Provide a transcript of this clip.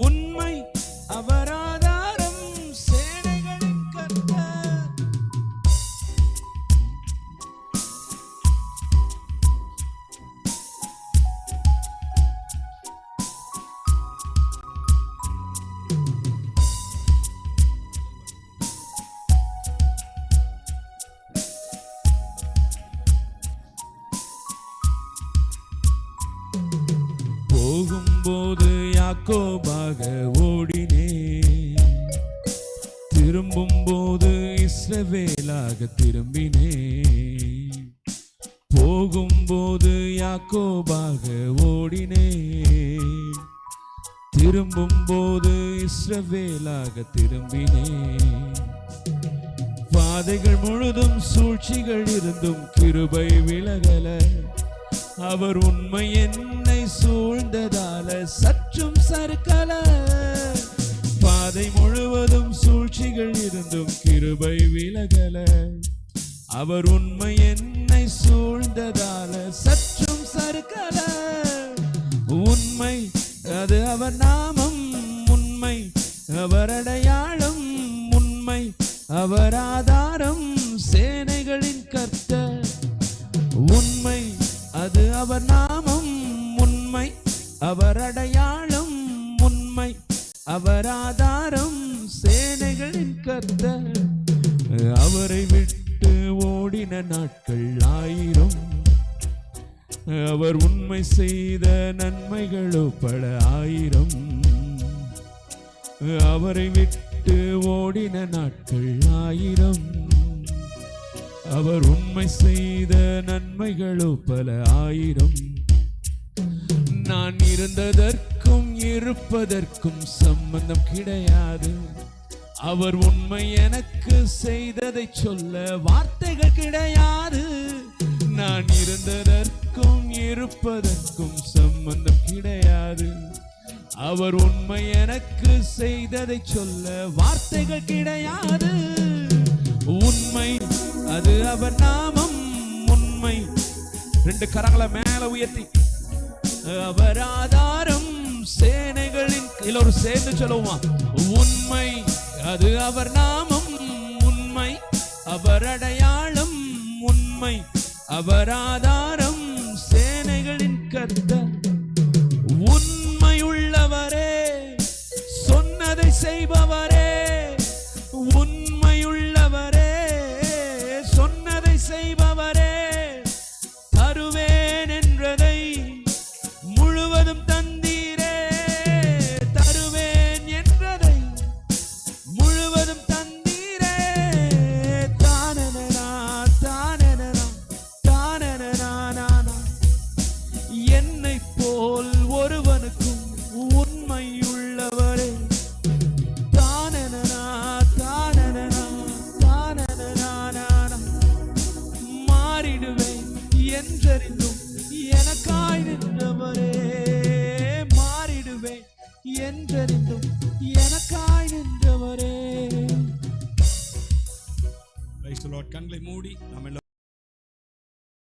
உண்மை அவர் யாக்கோபாக ஓடினே. திரும்பும்போது இஸ்ரவேலாக திரும்பினே. போகும்போது யாக்கோபாக ஓடினே. திரும்பும்போது இஸ்ரவேலாக திரும்பினே. பாதைகள் முழுதும் சூழ்ச்சிகள் இருந்தும் கிருபை விலகல. அவர் உண்மை என்னை சூழ்ந்ததால சற்றும் சருக்கல பாதை முழுவதும் சூழ்ச்சிகள் இருந்தும் கிருபை விலகல. அவர் உண்மை என்னை சூழ்ந்ததால சற்றும் சருக்கல உண்மை அது அவர் நாமம். உண்மை அவர் அடையாளம். உண்மை அவர் ஆதாரம். சேனைகளின் கர்த்த உண்மை அது அவர் நாமம். உண்மை அவர் அடையாளம். அவர் ஆதாரம் சேனைகளின் கத்த அவரை விட்டு ஓடின நாட்கள் ஆயிரம். அவர் உண்மை செய்த நன்மைகளோ பல ஆயிரம். அவரை விட்டு ஓடின நாட்கள் ஆயிரம். அவர் உண்மை செய்த நன்மைகளோ பல ஆயிரம். நான் இருந்ததற்கு இருந்ததற்கும் இருப்பதற்கும் சம்பந்தம் கிடையாது. அவர் உண்மை எனக்கு செய்ததை சொல்ல வார்த்தைகள் கிடையாது. நான் இருந்ததற்கும் இருப்பதற்கும் சம்பந்தம் கிடையாது. அவர் உண்மை எனக்கு செய்ததை சொல்ல வார்த்தைகள் கிடையாது. உண்மை அது அவர் நாமம். உண்மை. ரெண்டு கரங்களை மேல உயர்த்தி. அவர் ஆதாரம். சேனைகளின் எல்லோரும் சேர்ந்து சொல்லுவோமா? உண்மை அது அவர் நாமம் உண்மை. அவர் அடையாளம் உண்மை. அவர் ஆதாரம் சேனைகளின் கர்த்தர். என்னை போல் ஒருவனுக்கும் உண்மையுள்ளவரே. தானனா தானனா தானனா மாறிடுவேன் என்றறிந்தும் எனக்காய் நின்றவரே. மாறிடுவேன் என்றறிந்தும் எனக்காய் நின்றவரே. கண்களை மூடி நம்ம